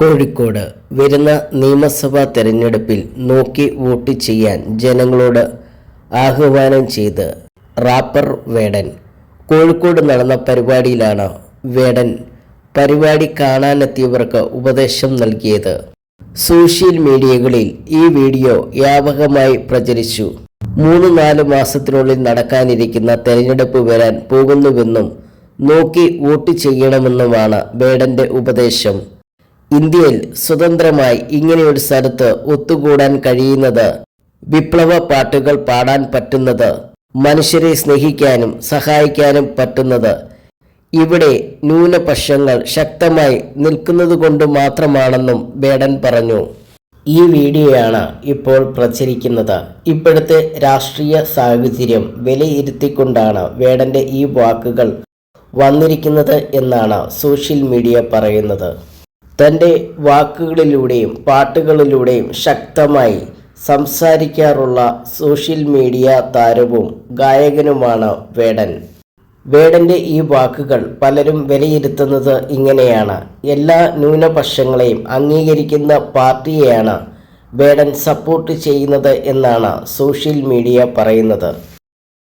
കോഴിക്കോട് വരുന്ന നിയമസഭാ തെരഞ്ഞെടുപ്പിൽ നോക്കി വോട്ട് ചെയ്യാൻ ജനങ്ങളോട് ആഹ്വാനം ചെയ്ത് റാപ്പർ വേടൻ. കോഴിക്കോട് നടന്ന പരിപാടിയിലാണ് വേടൻ പരിപാടി കാണാനെത്തിയവർക്ക് ഉപദേശം നൽകിയത്. സോഷ്യൽ മീഡിയകളിൽ ഈ വീഡിയോ വ്യാപകമായി പ്രചരിച്ചു. മൂന്ന് നാല് മാസത്തിനുള്ളിൽ നടക്കാനിരിക്കുന്ന തെരഞ്ഞെടുപ്പ് വരാൻ പോകുന്നുവെന്നും നോക്കി വോട്ട് ചെയ്യണമെന്നുമാണ് വേടന്റെ ഉപദേശം. ഇന്ത്യയിൽ സ്വതന്ത്രമായി ഇങ്ങനെയൊരു സ്ഥലത്ത് ഒത്തുകൂടാൻ കഴിയുന്നത് വിപ്ലവ പാട്ടുകൾ പാടാൻ പറ്റുന്നത് മനുഷ്യരെ സ്നേഹിക്കാനും സഹായിക്കാനും പറ്റുന്നത്. ഇവിടെ ന്യൂനപക്ഷങ്ങൾ ശക്തമായി നിൽക്കുന്നത് കൊണ്ട് മാത്രമാണെന്നും ബേഡൻ പറഞ്ഞു. ഈ വീഡിയോയാണ് ഇപ്പോൾ പ്രചരിക്കുന്നത്. ഇപ്പോഴത്തെ രാഷ്ട്രീയ സാഹചര്യം വിലയിരുത്തിക്കൊണ്ടാണ് വേടന്റെ ഈ വാക്കുകൾ വന്നിരിക്കുന്നത് എന്നാണ് സോഷ്യൽ മീഡിയ പറയുന്നത്. തന്റെ വാക്കുകളിലൂടെയും പാട്ടുകളിലൂടെയും ശക്തമായി സംസാരിക്കാറുള്ള സോഷ്യൽ മീഡിയ താരവും ഗായകനുമാണ് വേടൻ. വേടന്റെ ഈ വാക്കുകൾ പലരും വിലയിരുത്തുന്നത് ഇങ്ങനെയാണ്. എല്ലാ ന്യൂനപക്ഷങ്ങളെയും അംഗീകരിക്കുന്ന പാർട്ടിയെയാണ് വേടൻ സപ്പോർട്ട് ചെയ്യുന്നത് എന്നാണ് സോഷ്യൽ മീഡിയ പറയുന്നത്.